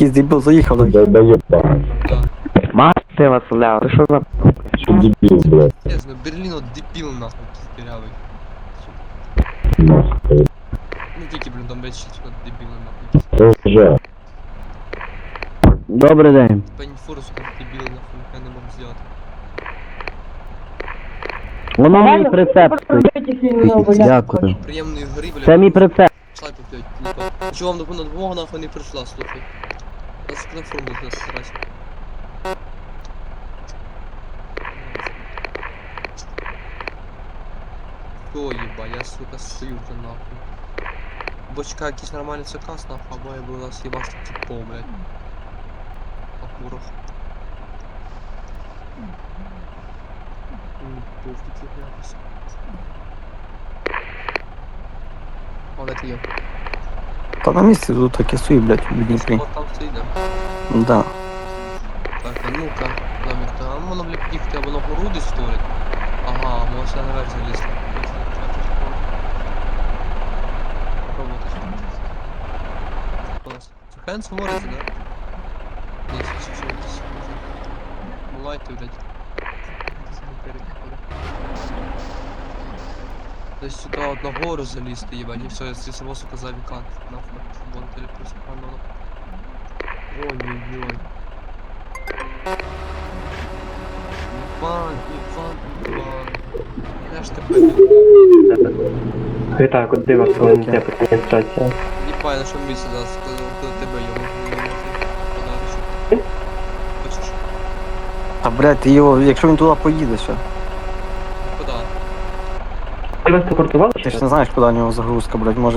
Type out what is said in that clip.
Якийсь дебіл заїхав, так. Да, да ебать. Мати Василя, ти що за... Что дебил, блядь. Чесно, Берлін от дебіл нахуй стрілявий. Нахуй. Не тільки, блін, там ще от дебіли нахуй. Это уже. Добрий день. Пані сука, дебіли нахуй, я не можу зробити. Воно мій прицеп. Дякую. Приємної гри, блядь. Це мій прицеп. Блядь. Чого вам допомога нахуй не прийшла, слухай. Сука на форму зараз стараюсь. Хто їба, я сука стою вже нахуй. Бочка якийсь нормальний заказ нахуй, або я би у нас їбав типо, блядь. Повки тут якось. Є. Та на місці тут таке суї, блядь, в Дніпрі. Вот там стоїть, да? Да. Так, а ну-ка, то а воно блядь, їхати, воно груди створить. Ага, можна наверх залізти. Це Хенс говорить, да? Ні, все, все, все. Бувайте, блядь. Десь сюди от на гору залізти, їбать, і все, я з цього сука за вікант. Нахуй, вон телепорт, пану. Ой-ой-ой. Іван, Іван, Іван. Я ж тебе Вітаю, куди вас повинна адміністрація? Єпа, я на що місці зараз сказав, коли тебе йому подарочок. Хочеш? Та, блядь, ти його, якщо він туди поїде, все. Куда? Ви вас депортували Ти чи ж не знаєш, куди у нього загрузка, блядь, може